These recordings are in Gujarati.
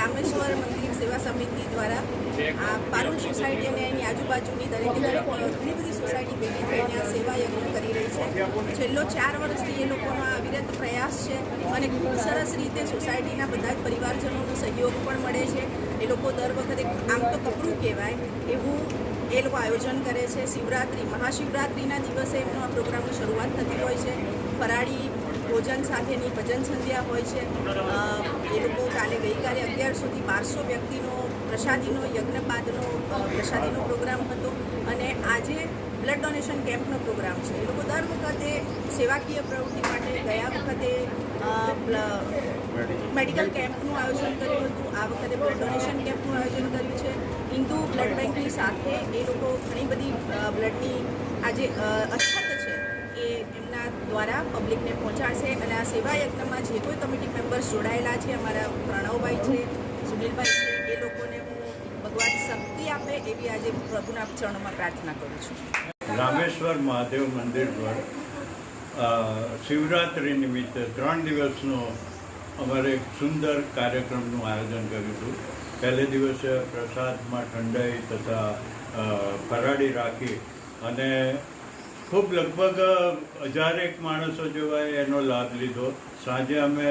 રામેશ્વર મંદિર સેવા સમિતિ દ્વારા આ પારુલ સોસાયટી અને એની આજુબાજુની દરેકે દરેક ઘણી બધી સોસાયટી ભેગી થઈને આ સેવા યજ્ઞ કરી રહી છે. છેલ્લો ચાર વર્ષથી એ લોકોનો આ અવિરત પ્રયાસ છે અને ખૂબ સરસ રીતે સોસાયટીના બધા જ પરિવારજનોનો સહયોગ પણ મળે છે. એ લોકો દર વખતે આમ તો કપરું કહેવાય એવું એ લોકો આયોજન કરે છે. શિવરાત્રિ, મહાશિવરાત્રિના દિવસે એમનો આ પ્રોગ્રામની શરૂઆત થતી હોય છે. ફરાળી ભોજન સાથેની ભજન સંધ્યા હોય છે. એ લોકો કાલે ગઈકાલે અગિયાર સુધી બારસો વ્યક્તિનો પ્રસાદીનો યજ્ઞ પ્રસાદીનો પ્રોગ્રામ હતો અને આજે બ્લડ ડોનેશન કેમ્પનો પ્રોગ્રામ છે. એ લોકો દર વખતે સેવાકીય પ્રવૃત્તિ માટે ગયા વખતે મેડિકલ કેમ્પનું આયોજન કર્યું હતું. આ વખતે બ્લડ ડોનેશન કેમ્પનું આયોજન કર્યું છે. હિન્દુ બ્લડ બેંકની સાથે એ લોકો ઘણી બધી બ્લડની આજે અછત એ એમના દ્વારા પબ્લિકને પહોંચાડશે અને આ સેવા યજ્ઞમાં જે કોઈ કમિટી મેમ્બર્સ જોડાયેલા છે, અમારા પ્રણવભાઈ છે, સુનિલભાઈ છે, એ લોકોને હું ભગવાન શક્તિ આપે એવી આજે પ્રભુના ચરણોમાં પ્રાર્થના કરું છું. રામેશ્વર મહાદેવ મંદિર પર શિવરાત્રિ નિમિત્તે ત્રણ દિવસનો અમારે એક સુંદર કાર્યક્રમનું આયોજન કર્યું હતું. પહેલે દિવસે પ્રસાદમાં ઠંડાઈ તથા ફરાળી રાખી અને ખૂબ લગભગ હજારેક માણસો જેવાએ એનો લાભ લીધો. સાંજે અમે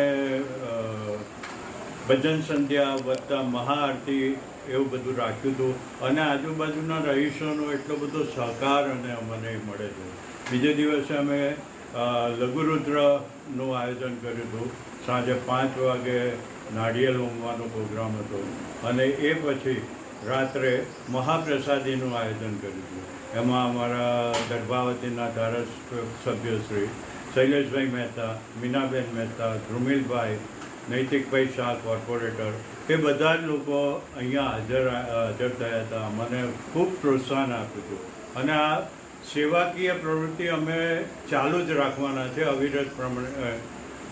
ભજન સંધ્યા વત્તા મહાઆરતી એવું બધું રાખ્યું હતું. અને આજુબાજુના રહીશોનો એટલો બધો સહકાર અને અમને મળે છે. બીજે દિવસે અમે લઘુરુદ્રનું આયોજન કર્યું હતું. સાંજે પાંચ વાગે નાળિયેર હોમવાનો પ્રોગ્રામ હતો. અને એ પછી રાત્રે મહાપ્રસાદીનું આયોજન કર્યું હતું. એમાં અમારા ગર્ભાવતીના ધારાસભ્ય શ્રી શૈલેષભાઈ મહેતા, મીનાબેન મહેતા, ધ્રુમિલભાઈ, નૈતિકભાઈ શાહ કોર્પોરેટર, એ બધા જ લોકો અહીંયા હાજર હાજર થયા હતા. મને ખૂબ પ્રોત્સાહન આપ્યું હતું. અને આ સેવાકીય પ્રવૃત્તિ અમે ચાલુ જ રાખવાના છે. અવિરત પ્રમાણે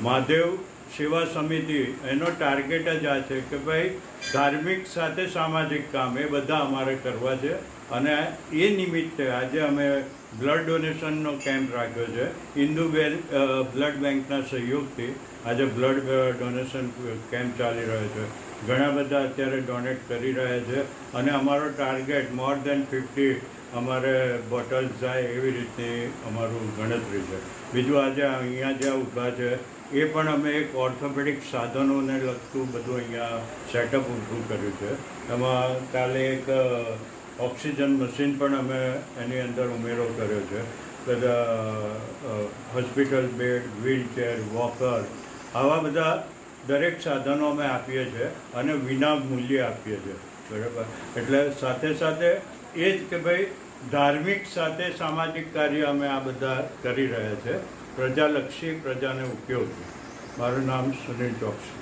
મહાદેવ સેવા સમિતિ એનો ટાર્ગેટ જ આ છે કે ભાઈ ધાર્મિક સાથે સામાજિક કામ એ બધા અમારે કરવા છે. અને એ નિમિત્તે આજે અમે બ્લડ ડોનેશનનો કેમ્પ રાખ્યો છે. બેલ બ્લડ બેંકના સહયોગથી આજે બ્લડ ડોનેશન કેમ્પ ચાલી રહ્યો છે. ઘણા બધા અત્યારે ડોનેટ કરી રહ્યા છે. અને અમારો ટાર્ગેટ મોર દેન ફિફ્ટી અમારે બોટલ્સ જાય એવી રીતની અમારું ગણતરી છે. બીજું આજે અહીંયા જ્યાં ઊભા છે એ પણ અમે એક ઓર્થોપેડિક સાધનોને લગતું બધું અહીંયા સેટઅપ ઊભું કર્યું છે. એમાં કાલે એક ઓક્સિજન મશીન પણ અમે એની અંદર ઉમેરો કર્યો છે. બધા હોસ્પિટલ બેડ વ્હીલચેર વોકર આવા બધા દરેક સાધનો અમે આપીએ છીએ અને વિના મૂલ્યે આપીએ છીએ બરાબર? એટલે સાથે સાથે એ જ કે ભાઈ ધાર્મિક સાથે સામાજિક કાર્ય અમે આ બધા કરી રહ્યા છે. પ્રજાલક્ષી પ્રજાને ઉપયોગી. મારું નામ સુનિલ ચોકસી.